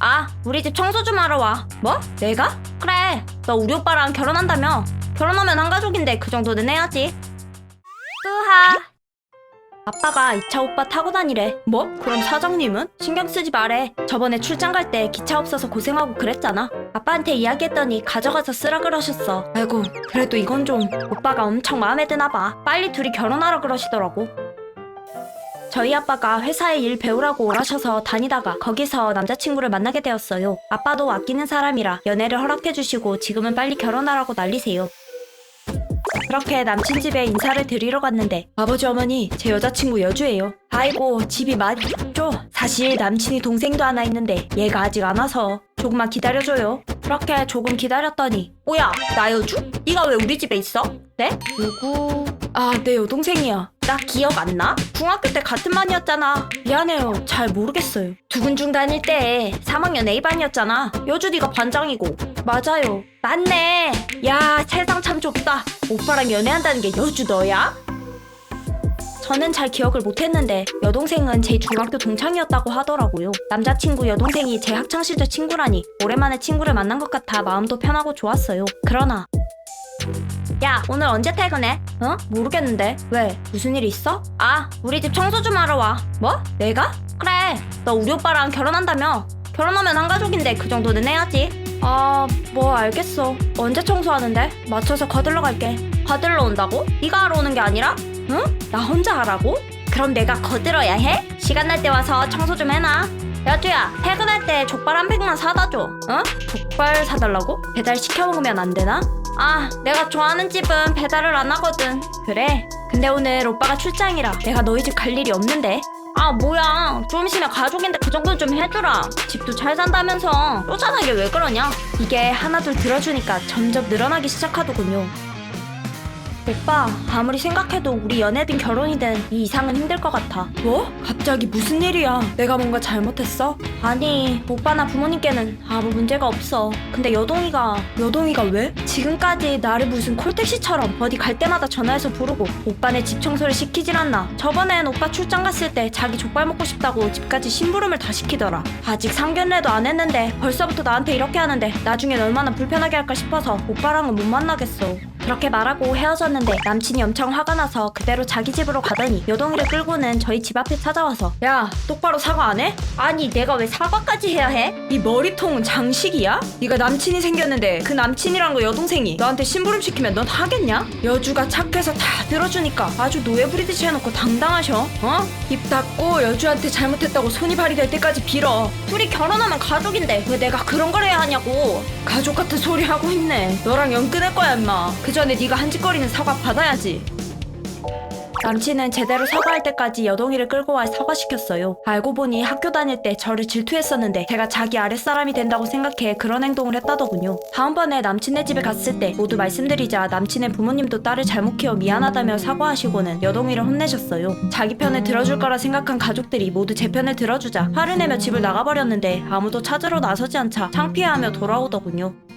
아, 우리 집 청소 좀 하러 와. 뭐? 내가? 그래. 너 우리 오빠랑 결혼한다며. 결혼하면 한 가족인데 그 정도는 해야지. 뿌하. 아빠가 이차 오빠 타고 다니래. 뭐? 그럼 사장님은? 신경 쓰지 말해. 저번에 출장 갈 때 기차 없어서 고생하고 그랬잖아. 아빠한테 이야기했더니 가져가서 쓰라 그러셨어. 아이고, 그래도 이건 좀 오빠가 엄청 마음에 드나 봐. 빨리 둘이 결혼하라 그러시더라고. 저희 아빠가 회사에 일 배우라고 오라셔서 다니다가 거기서 남자친구를 만나게 되었어요. 아빠도 아끼는 사람이라 연애를 허락해주시고 지금은 빨리 결혼하라고 난리세요. 그렇게 남친 집에 인사를 드리러 갔는데 아버지 어머니 제 여자친구 여주예요. 아이고 집이 맞죠? 사실 남친이 동생도 하나 있는데 얘가 아직 안 와서 조금만 기다려줘요. 그렇게 조금 기다렸더니 뭐야 나 여주? 네가 왜 우리 집에 있어? 네? 누구? 아 내 여동생이야. 나 기억 안 나? 중학교 때 같은 반이었잖아. 미안해요. 잘 모르겠어요. 두근중 다닐 때 3학년 A반이었잖아. 여주 네가 반장이고. 맞아요. 맞네. 야 세상 참 좁다. 오빠랑 연애한다는 게 여주 너야? 저는 잘 기억을 못했는데 여동생은 제 중학교 동창이었다고 하더라고요. 남자친구 여동생이 제 학창시절 친구라니 오랜만에 친구를 만난 것 같아 마음도 편하고 좋았어요. 그러나 야 오늘 언제 퇴근해? 어? 모르겠는데 왜? 무슨 일 있어? 아 우리 집 청소 좀 하러 와 뭐? 내가? 그래 너 우리 오빠랑 결혼한다며 결혼하면 한 가족인데 그 정도는 해야지 아 뭐 알겠어 언제 청소하는데? 맞춰서 거들러 갈게 거들러 온다고? 네가 하러 오는 게 아니라? 응? 나 혼자 하라고? 그럼 내가 거들어야 해? 시간 날 때 와서 청소 좀 해놔 여주야 퇴근할 때 족발 한 팩만 사다 줘 어? 족발 사달라고? 배달 시켜 먹으면 안 되나? 아, 내가 좋아하는 집은 배달을 안 하거든. 그래? 근데 오늘 오빠가 출장이라 내가 너희 집 갈 일이 없는데. 아, 뭐야. 좀 있으면 가족인데 그 정도는 좀 해주라. 집도 잘 산다면서. 쪼잔하게 왜 그러냐? 이게 하나둘 들어주니까 점점 늘어나기 시작하더군요. 오빠, 아무리 생각해도 우리 연애든 결혼이든 이 이상은 힘들 것 같아. 뭐? 갑자기 무슨 일이야? 내가 뭔가 잘못했어? 아니, 오빠나 부모님께는 아무 문제가 없어. 근데 여동이가, 여동이가 왜? 지금까지 나를 무슨 콜택시처럼 어디 갈 때마다 전화해서 부르고 오빠네 집 청소를 시키질 않나. 저번엔 오빠 출장 갔을 때 자기 족발 먹고 싶다고 집까지 심부름을 다 시키더라. 아직 상견례도 안 했는데 벌써부터 나한테 이렇게 하는데 나중엔 얼마나 불편하게 할까 싶어서 오빠랑은 못 만나겠어. 그렇게 말하고 헤어졌는데 남친이 엄청 화가 나서 그대로 자기 집으로 가더니 여동이를 끌고는 저희 집 앞에 찾아와서 야 똑바로 사과 안 해? 아니 내가 왜 사과까지 해야 해? 이 머리통은 장식이야? 네가 남친이 생겼는데 그 남친이란 거 여동생이 너한테 심부름 시키면 넌 하겠냐? 여주가 착해서 다 들어주니까 아주 노예 부리듯이 해놓고 당당하셔 어? 입 닫고 여주한테 잘못했다고 손이 발이 될 때까지 빌어 둘이 결혼하면 가족인데 왜 내가 그런 걸 해야 하냐고 가족 같은 소리 하고 있네 너랑 연 끊을 거야 임마 그 전에 네가 한 짓거리는 사과 받아야지 남친은 제대로 사과할 때까지 여동이를 끌고 와 사과시켰어요. 알고 보니 학교 다닐 때 저를 질투했었는데 제가 자기 아랫사람이 된다고 생각해 그런 행동을 했다더군요. 다음번에 남친네 집에 갔을 때 모두 말씀드리자 남친의 부모님도 딸을 잘못 키워 미안하다며 사과하시고는 여동이를 혼내셨어요. 자기 편을 들어줄 거라 생각한 가족들이 모두 제 편을 들어주자 화를 내며 집을 나가버렸는데 아무도 찾으러 나서지 않자 창피해하며 돌아오더군요.